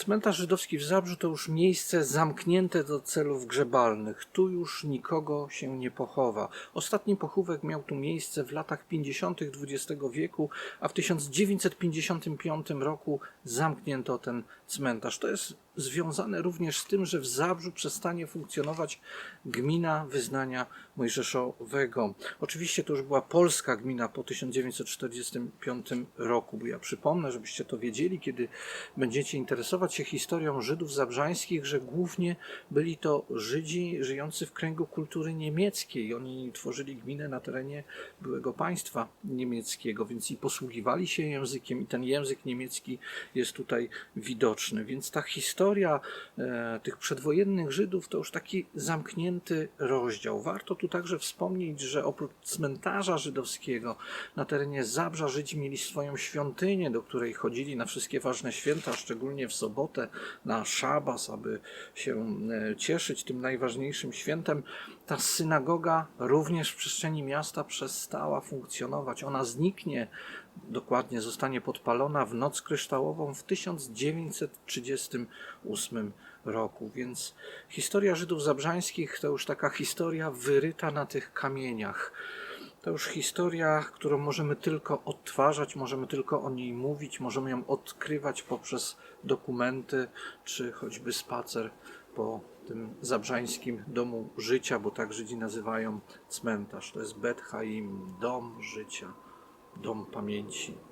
Cmentarz żydowski w Zabrzu to już miejsce zamknięte do celów grzebalnych. Tu już nikogo się nie pochowa. Ostatni pochówek miał tu miejsce w latach 50. XX wieku, a w 1955 roku zamknięto ten cmentarz. To jest związane również z tym, że w Zabrzu przestanie funkcjonować gmina wyznania mojżeszowego. Oczywiście to już była polska gmina po 1945 roku, bo ja przypomnę, żebyście to wiedzieli, kiedy będziecie interesować się historią Żydów zabrzańskich, że głównie byli to Żydzi żyjący w kręgu kultury niemieckiej. Oni tworzyli gminę na terenie byłego państwa niemieckiego, więc i posługiwali się językiem, i ten język niemiecki jest tutaj widoczny. Więc ta historia e, tych przedwojennych Żydów to już taki zamknięty rozdział. Warto tu także wspomnieć, że oprócz cmentarza żydowskiego na terenie Zabrza Żydzi mieli swoją świątynię, do której chodzili na wszystkie ważne święta, szczególnie w sobotę, na szabas, aby się e, cieszyć tym najważniejszym świętem. Ta synagoga również w przestrzeni miasta przestała funkcjonować. Ona zniknie, dokładnie zostanie podpalona w noc kryształową w 1938 roku. Więc historia Żydów zabrzańskich to już taka historia wyryta na tych kamieniach. To już historia, którą możemy tylko odtwarzać, możemy tylko o niej mówić, możemy ją odkrywać poprzez dokumenty, czy choćby spacer po tym zabrzańskim domu życia, bo tak Żydzi nazywają cmentarz. To jest Bet Haim, dom życia, dom pamięci.